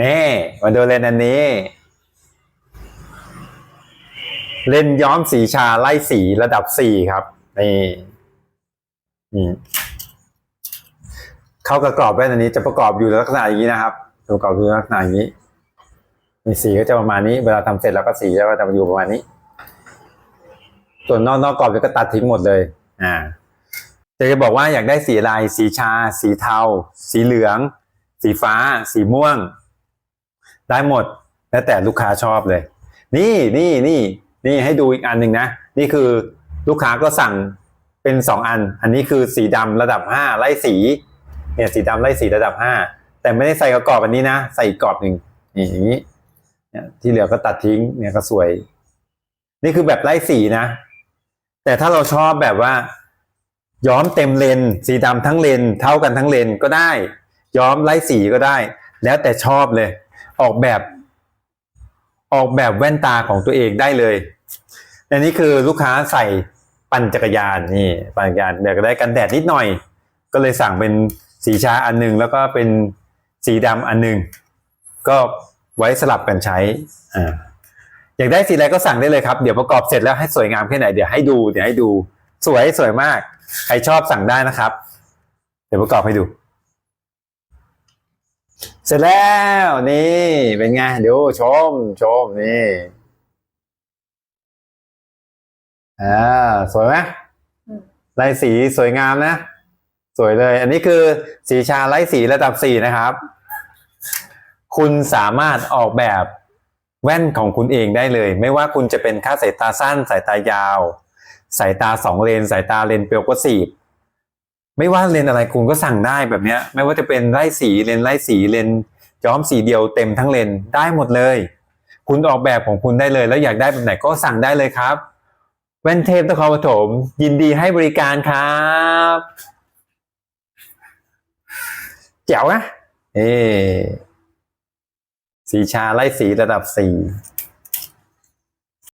นี่มาดูเลนอันนี้ เลนย้อมสีชาไล่สีระดับสี่ครับนี่นี่เข้ากับกรอบแว่นอันนี้จะประกอบอยู่ลักษณะอย่างนี้นะครับประกอบอยู่ลักษณะอย่างนี้มีสีก็จะประมาณนี้ เวลาทำเสร็จแล้วก็สีก็จะมาอยู่ประมาณนี้ ส่วนนอกนอกกรอบก็ตัดทิ้งหมดเลย อ่าจะจะบอกว่าอยากได้สีอะไรสีชา สีเทา สีเหลือง สีฟ้า สีม่วง ได้หมด แล้วแต่ลูกค้าชอบเลย นี่นี่นี่นี่ให้ดูอีกอันหนึ่งนะ นี่คือลูกค้าก็สั่งเป็นสองอัน อันนี้คือสีดำระดับห้าไล่สี เนี่ยสีดำไล่สีระดับห้าแต่ไม่ได้ใส่กระกอบอันนี้นะ ใส่อีกกรอบหนึ่งนี่อย่างนี้เนี่ยที่เหลือก็ตัดทิ้งเนี่ยก็สวย นี่คือแบบไล่สีนะ แต่ถ้าเราชอบแบบว่า ย้อมเต็มเลน สีดำทั้งเลน เท่ากันทั้งเลนก็ได้ ย้อมไล่สีก็ได้ แล้วแต่ชอบเลย ออกแบบออกแบบแว่นตาของตัวเองได้เลยอันนี้คือลูกค้าใส่ปั่นจักรยานนี่ปั่นจักรยานอยากได้กันแดดนิดหน่อย ก็เลยสั่งเป็นสีชาอันหนึง แล้วก็เป็นสีดำอันหนึง ก็ไว้สลับกันใช้อ่าอยากได้สีอะไรก็สั่งได้เลยครับ เดี๋ยวประกอบเสร็จแล้วให้สวยงามแค่ไหนเดี๋ยวให้ดูเดี๋ยวให้ดู สวยสวยมาก ใครชอบสั่งได้นะครับ เดี๋ยวประกอบให้ดู เสร็จแล้วนี่เป็นไงเดี๋ยวชมชมนี่อ่าสวยไหมอืมลายสีสวยงามนะ สวยเลย อันนี้คือสีชาไล่สีระดับสี่นะครับ คุณสามารถออกแบบแว่นของคุณเองได้เลย ไม่ว่าคุณจะเป็นค่าสายตาสั้น สายตายาว สายตาสองเลน สายตาเลนเปรียวก็สีบ ไม่ว่าเลนอะไรคุณก็สั่งได้แบบเนี้ย ไม่ว่าจะเป็นไล่สีเลนไล่สีเลนย้อมสีเดียวเต็มทั้งเลนได้หมดเลย คุณออกแบบของคุณได้เลย แล้วอยากได้แบบไหนก็สั่งได้เลยครับแว่นเทพนครปฐมยินดีให้บริการครับเจ๋วนะเอสีชาไล่สีระดับสี่